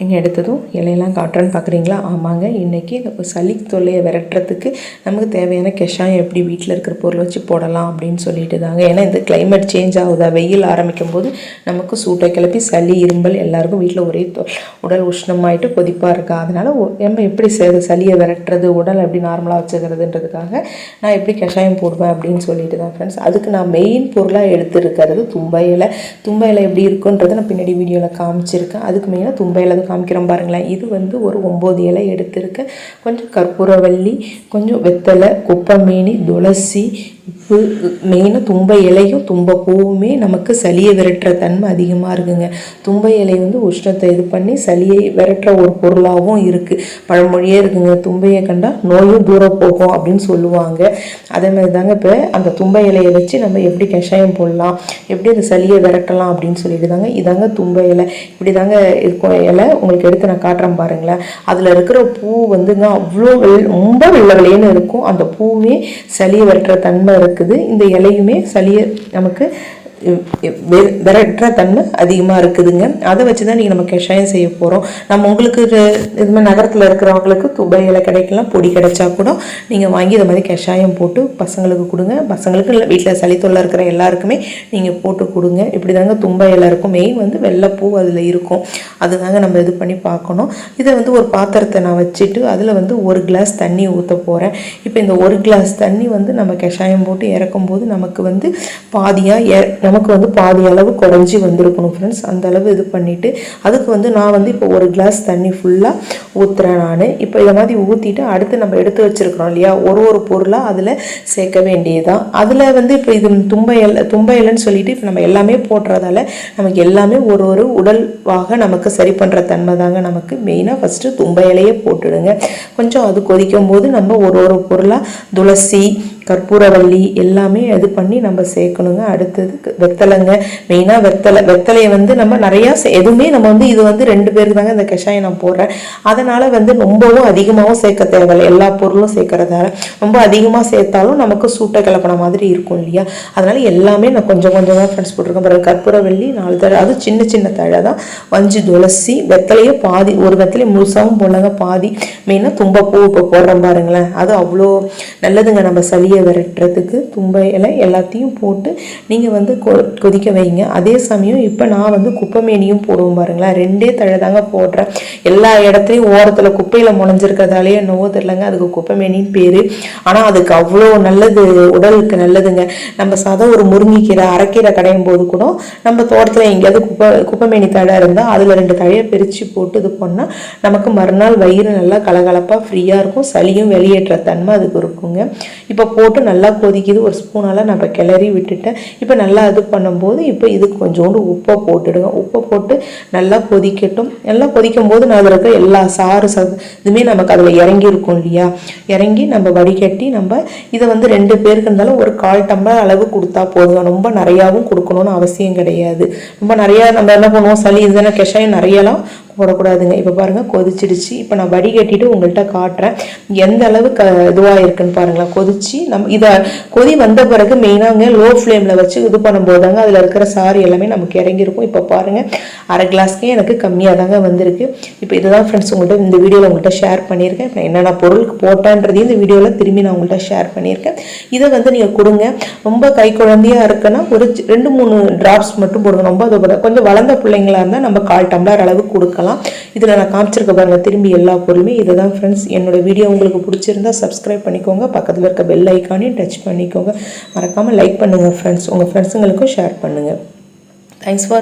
இங்கே எடுத்ததும் இலையெல்லாம் காட்டுறேன்னு பார்க்குறீங்களா ஆமாங்க. இன்றைக்கி சளி தொல்லையை விரட்டுறதுக்கு நமக்கு தேவையான கஷாயம் எப்படி வீட்டில் இருக்கிற பொருள் வச்சு போடலாம் அப்படின்னு சொல்லிட்டு தாங்க ஏன்னா இந்த கிளைமேட் சேஞ்ச் ஆகுதா? வெயில் ஆரம்பிக்கும் போது நமக்கு சூட்டை கிளப்பி சளி இரும்பல் எல்லாருக்கும் வீட்டில் ஒரே உடல் உஷ்ணமாயிட்டு கொதிப்பாக இருக்கா? அதனால் நம்ம எப்படி ச- சளியை விரட்டுறது உடல் எப்படி நார்மலாக வச்சுக்கிறதுன்றதுக்காக நான் எப்படி கஷாயம் போடுவேன் அப்படின்னு சொல்லிட்டு தான் ஃப்ரெண்ட்ஸ் அதுக்கு நான் மெயின் பொருளாக எடுத்துருக்கிறது தும்பையில் இலை. தும்பை இலை எப்படி இருக்குன்றதை நான் பின்னாடி வீடியோவில் காமிச்சிருக்கேன். அதுக்கு மெயினாக தும்பையில் இலை காமிக்கிறோம் பாருங்களேன். இது வந்து ஒரு ஒம்பது இலை எடுத்திருக்கேன் கொஞ்சம் கற்பூரவள்ளி கொஞ்சம் வெத்தலை குப்பமேனி துளசி உப்பு மெயினாக தும்பை இலையும் தும்பை பூவுமே நமக்கு சளியை விரட்டுற தன்மை அதிகமாக இருக்குங்க. தும்பை இலை வந்து உஷ்ணத்தை இது பண்ணி சளியை விரட்டுற ஒரு பொருளாகவும் இருக்குது பழமொழியே இருக்குங்க தும்பையை கண்டால் நோயும் தூரம் போகும் அப்படின்னு சொல்லுவாங்க. அதே மாதிரி தாங்க இப்போ அந்த தும்பை இலையை வச்சு நம்ம எப்படி கஷாயம் போடலாம் எப்படி அந்த சளியை விரட்டலாம் அப்படின்னு சொல்லிட்டு தாங்க இதாங்க தும்பை இலை. இப்படி தாங்க இருக்கும் இலை. உங்களுக்கு எடுத்து நான் காட்டுறேன் பாருங்களேன். அதில் இருக்கிற பூ வந்துங்க அவ்வளோ வெள் ரொம்ப வெள்ளை வெள்ளையன்னு இருக்கும். அந்த பூவுமே சளியை விரட்டுற தன்மை இருக்குது. இந்த இலையுமே சளியை நமக்கு விரட்டுற தன்மை அதிகமாக இருக்குதுங்க. அதை வச்சு தான் நீங்கள் நம்ம கஷாயம் செய்ய போகிறோம் நம்ம உங்களுக்கு இது இது மாதிரி நகரத்தில் இருக்கிறவங்களுக்கு துபை இலை கிடைக்கலாம் பொடி கிடைச்சா கூட நீங்கள் வாங்கி இதை மாதிரி கஷாயம் போட்டு பசங்களுக்கு கொடுங்க. பசங்களுக்கு இல்லை வீட்டில் சளி தொல்லை இருக்கிற எல்லாருக்குமே நீங்கள் போட்டு கொடுங்க. இப்படி தாங்க தும்பை இலை இருக்கும் மெயின் வந்து வெள்ளைப்பூ அதில் இருக்கும். அதுதாங்க நம்ம இது பண்ணி பார்க்கணும். இதை வந்து ஒரு பாத்திரத்தை நான் வச்சுட்டு அதில் வந்து ஒரு கிளாஸ் தண்ணி ஊற்ற போகிறேன் இப்போ இந்த ஒரு கிளாஸ் தண்ணி வந்து நம்ம கஷாயம் போட்டு இறக்கும்போது நமக்கு வந்து பாதியாக நமக்கு வந்து பாதி அளவு குறைஞ்சி வந்திருக்கணும் ஃப்ரெண்ட்ஸ் அந்த அளவு இது பண்ணிவிட்டு அதுக்கு வந்து நான் வந்து இப்போ ஒரு கிளாஸ் தண்ணி ஃபுல்லாக ஊற்றுறேன் நான். இப்போ இதை மாதிரி ஊற்றிட்டு அடுத்து நம்ம எடுத்து வச்சுருக்கிறோம் இல்லையா? ஒரு ஒரு பொருளாக அதில் சேர்க்க வேண்டியதுதான். அதில் வந்து இப்போ இது தும்பை இலை தும்பை இலைன்னு சொல்லிட்டு இப்போ நம்ம எல்லாமே போடுறதால நமக்கு எல்லாமே ஒரு ஒரு உடல்வாக நமக்கு சரி பண்ணுற தன்மை தாங்க நமக்கு. மெயினாக ஃபஸ்ட்டு தும்பையலையே போட்டுடுங்க. கொஞ்சம் அது கொதிக்கும் போது நம்ம ஒரு ஒரு பொருளாக துளசி கற்பூரவள்ளி எல்லாமே இது பண்ணி நம்ம சேர்க்கணுங்க. அடுத்தது வெத்தலைங்க. மெயினாக வெத்தலை. வெத்தலையை வந்து நம்ம நிறையா சே- எதுவுமே நம்ம வந்து இது வந்து ரெண்டு பேருக்கு தாங்க இந்த கஷாயம் நான் போடுறேன். அதனால் வந்து ரொம்பவும் அதிகமாகவும் சேர்க்க தேவையில்லை. எல்லா பொருளும் சேர்க்கறதால ரொம்ப அதிகமாக சேர்த்தாலும் நமக்கு சூட்டை கிளப்பின மாதிரி இருக்கும் இல்லையா? அதனால் எல்லாமே நான் கொஞ்சம் கொஞ்சமாக ஃப்ரெண்ட்ஸ் போட்டிருக்கேன். பிறகு கற்பூரவள்ளி நாலு தழை அது சின்ன சின்ன தழை தான். வஞ்சி துளசி வெத்தலையே பாதி ஒரு வெத்தலை முழுசாகவும் போடலாங்க பாதி. மெயினாக தும்பப்பூ இப்போ போடுறோம் பாருங்களேன். அது அவ்வளோ நல்லதுங்க. நம்ம சளி வெளியே விரட்டுறதுக்கு தும்பை இலை எல்லாத்தையும் போட்டு நீங்கள் வந்து கொ கொதிக்க வைங்க. அதே சமயம் இப்போ நான் வந்து குப்பைமேனியும் போடுவோம் பாருங்களேன் ரெண்டே தழை தாங்க போடுறேன். எல்லா இடத்துலையும் ஓரத்தில் குப்பையில் முளைஞ்சிருக்கிறதாலேயே என்னவோ தெரிலங்க அதுக்கு குப்பைமேனின்னு பேர். ஆனால் அதுக்கு அவ்வளோ நல்லது உடலுக்கு நல்லதுங்க. நம்ம சாதா ஒரு முருங்கைக்கீரை அரைக்கீரை கடையும் போது கூட நம்ம தோட்டத்தில் எங்கேயாவது குப்பை குப்பைமேனி தழை இருந்தால் அதில் ரெண்டு தழையை பிரித்து போட்டு இது பண்ணால் நமக்கு மறுநாள் வயிறு நல்லா கலகலப்பாக ஃப்ரீயாக இருக்கும். சளியும் வெளியேற்ற தன்மை அதுக்கு இருக்குங்க. இப்போ போட்டு நல்லா கொதிக்குது. ஒரு ஸ்பூனால் நான் இப்போ கிளறி விட்டுட்டேன். இப்போ நல்லா இது பண்ணும்போது இப்போ இதுக்கு கொஞ்சோண்டு உப்பை போட்டுடுங்க. உப்பை போட்டு நல்லா கொதிக்கட்டும். நல்லா கொதிக்கும் போது நான் அதில் இருக்கிற எல்லா சாறு ச இதுவுமே நமக்கு அதில் இறங்கி இருக்கும் இல்லையா? இறங்கி நம்ம வடிகட்டி நம்ம இதை வந்து ரெண்டு பேருக்கு இருந்தாலும் ஒரு கால் டம்ளர் அளவு கொடுத்தா போதும். ரொம்ப நிறையாவும் கொடுக்கணும்னு அவசியம் கிடையாது. ரொம்ப நிறையா நம்ம என்ன பண்ணுவோம்? சளி இதுதானே கஷாயம் நிறையலாம் போடக்கூடாதுங்க. இப்போ பாருங்கள் கொதிச்சிடுச்சு. இப்போ நான் வடிகட்டிட்டு உங்கள்கிட்ட காட்டுறேன். எந்த அளவு க இதுவாக இருக்குன்னு பாருங்களேன். கொதிச்சு நம்ம இதை கொதி வந்த பிறகு மெயினாக லோ ஃப்ளேமில் வச்சு இது பண்ணும்போது தாங்க அதில் இருக்கிற சாறு எல்லாமே நமக்கு இறங்கியிருக்கும். இப்போ பாருங்கள் அரை கிளாஸ்க்கே எனக்கு கம்மியாக தாங்க வந்திருக்கு. இப்போ இதுதான் ஃப்ரெண்ட்ஸ் உங்கள்கிட்ட இந்த வீடியோவில் உங்கள்கிட்ட ஷேர் பண்ணியிருக்கேன். இப்போ என்னென்ன பொருளுக்கு போட்டேன்றதையும் இந்த வீடியோவில் திரும்பி நான் உங்கள்கிட்ட ஷேர் பண்ணியிருக்கேன். இதை வந்து நீங்கள் கொடுங்க. ரொம்ப கை குழந்தையாக இருக்குன்னா ஒரு ரெண்டு மூணு ட்ராப்ஸ் மட்டும் போடுங்க. ரொம்ப அதை கொஞ்சம் வளர்ந்த பிள்ளைங்களா இருந்தால் நம்ம கால் டம்ளர் அளவு கொடுக்கலாம். இதில் நான் காமிச்சிருக்க பாருங்க திரும்பி எல்லா பொருளுமே. இதை தான் ஃப்ரெண்ட்ஸ் என்னோட வீடியோ உங்களுக்கு பிடிச்சிருந்தா சப்ஸ்கிரைப் பண்ணிக்கோங்க. பக்கத்தில் இருக்க பெல் ஐக்கானையும் டச் பண்ணிக்கோங்க. மறக்காமல் லைக் பண்ணுங்கள் ஃப்ரெண்ட்ஸ் உங்கள் ஃப்ரெண்ட்ஸுங்களுக்கும் ஷேர் பண்ணுங்கள் தேங்க்ஸ் ஃபார்